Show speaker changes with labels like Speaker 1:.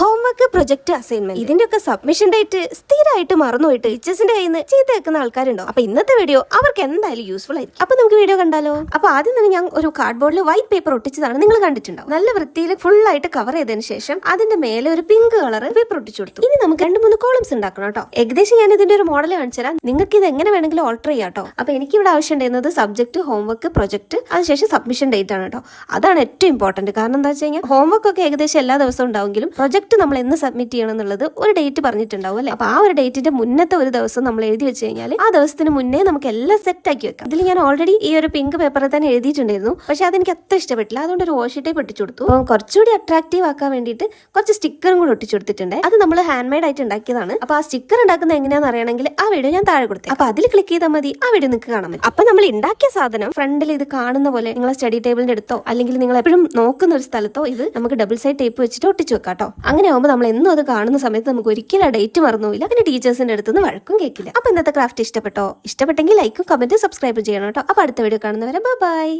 Speaker 1: Homework project assignment. ഇതിന്റെ ഒക്കെ submission date സ്ഥിരമായിട്ട് മറന്നുപോയിട്ട് ടീച്ചേഴ്സിന്റെ കയ്യിൽ നിന്ന് ചീത്ത വെക്കുന്ന ആൾക്കാരുണ്ടോ? അപ്പൊ ഇന്നത്തെ വീഡിയോ അവർക്ക് എന്തായാലും യൂസ്ഫുൾ ആയിരിക്കും. അപ്പൊ നമുക്ക് വീഡിയോ കണ്ടാലോ? അപ്പൊ ആദ്യം തന്നെ ഞാൻ ഒരു കാർഡ്ബോർഡിൽ വൈറ്റ് പേപ്പർ ഒട്ടിച്ചതാണ്. നിങ്ങൾ കണ്ടിട്ടുണ്ടാവും. നല്ല വൃത്തിയിൽ ഫുൾ ആയിട്ട് കവർ ചെയ്തതിന് ശേഷം അതിന്റെ മേലെ ഒരു പിങ്ക് കളർ പേപ്പർ ഒട്ടിച്ചു കൊടുത്തു. ഇനി നമുക്ക് രണ്ട് മൂന്ന് കോളംസ് ഉണ്ടാക്കണം കേട്ടോ. ഏകദേശം ഞാൻ ഇതിന്റെ ഒരു മോഡൽ കാണിച്ചു തരാം. നിങ്ങൾക്ക് ഇത് എങ്ങനെ വേണമെങ്കിലും ഓൾട്ടർ ചെയ്യാം കേട്ടോ. അപ്പൊ എനിക്ക് ഇവിടെ ആവശ്യം ഉണ്ടായിരുന്നത് സബ്ജക്ട് ഹോംവർക്ക് പ്രൊജക്ട് അതിനുശേഷം സബ്മിഷൻ ഡേറ്റ് ആണ് കേട്ടോ. അതാണ് ഏറ്റവും ഇമ്പോർട്ടന്റ് കാരണം എന്താ വെച്ച് കഴിഞ്ഞാൽ ഹോംവർക്ക് ഒക്കെ ഏകദേശം എല്ലാ ദിവസവും ഉണ്ടാവുമെങ്കിലും പ്രൊജക്ട് നമ്മൾ എന്ന് സബ്മിറ്റ് ചെയ്യണം എന്നുള്ളത് ഒരു ഡേറ്റ് പറഞ്ഞിട്ടുണ്ടാവും അല്ലേ? അപ്പൊ ആ ഒരു ഡേറ്റിന്റെ മുന്നത്തെ ഒരു ദിവസം നമ്മൾ എഴുതി വെച്ച് കഴിഞ്ഞാൽ ആ ദിവസത്തിന് മുന്നേ നമുക്ക് എല്ലാം സെറ്റ് ആക്കി വെക്കാം. ഇതിൽ ഞാൻ ഓൾറെഡി ഈ ഒരു പിങ്ക് പേപ്പറിൽ തന്നെ എഴുതിയിട്ടുണ്ടായിരുന്നു. പക്ഷെ അതെനിക്ക് അത്ര ഇഷ്ടപ്പെട്ടില്ല. അതുകൊണ്ട് ഒരു വാഷ് ടൈപ്പ് ഒട്ടിച്ചു കൊടുത്തു. അപ്പം കുറച്ചുകൂടി അട്രാക്റ്റീവ് ആക്കാൻ വേണ്ടിയിട്ട് കുറച്ച് സ്റ്റിക്കറും കൂടി ഒട്ടിച്ചു കൊടുത്തിട്ടുണ്ട്. അത് നമ്മൾ ഹാൻഡ് മെയ്ഡ് ആയിട്ട് ഉണ്ടാക്കിയതാണ്. അപ്പൊ ആ സ്റ്റിക്കർ ഉണ്ടാക്കുന്നത് എങ്ങനെയാണെന്ന് അറിയണമെങ്കിൽ ആ വീഡിയോ ഞാൻ താഴെ കൊടുത്തു അപ്പൊ അതിൽ ക്ലിക്ക് ചെയ്താൽ മതി. ആ വീഡിയോ നിങ്ങൾക്ക് കാണാൻ പറ്റും. അപ്പൊ നമ്മൾ ഉണ്ടാക്കിയ സാധനം ഫ്രണ്ടിൽ ഇത് കാണുന്ന പോലെ നിങ്ങളെ സ്റ്റഡി ടേബിളിന്റെ അടുത്തോ അല്ലെങ്കിൽ നിങ്ങൾ എപ്പോഴും നോക്കുന്ന ഒരു സ്ഥലത്തോ ഇത് നമുക്ക് ഡബിൾ സൈഡ് ടേപ്പ് വെച്ചിട്ട് ഒട്ടിച്ചു വെക്കാം കേട്ടോ അങ്ങനെ ആകുമ്പോൾ നമ്മൾ എന്നും അത് കാണുന്ന സമയത്ത് നമുക്ക് ഒരിക്കലും ആ ഡേറ്റ് മറന്നുപോയില്ല പിന്നെ ടീച്ചേഴ്സിന്റെ അടുത്ത് നിന്ന് വഴക്കും കേൾക്കില്ല. അപ്പൊ ഇന്നത്തെ ക്രാഫ്റ്റ് ഇഷ്ടപ്പെട്ടോ? ഇഷ്ടപ്പെട്ടെങ്കിൽ ലൈക്കും കമന്റും സബ്സ്ക്രൈബ് ചെയ്യണം കേട്ടോ. അപ്പോൾ അടുത്ത വീഡിയോ കാണുന്നവരെ ബൈ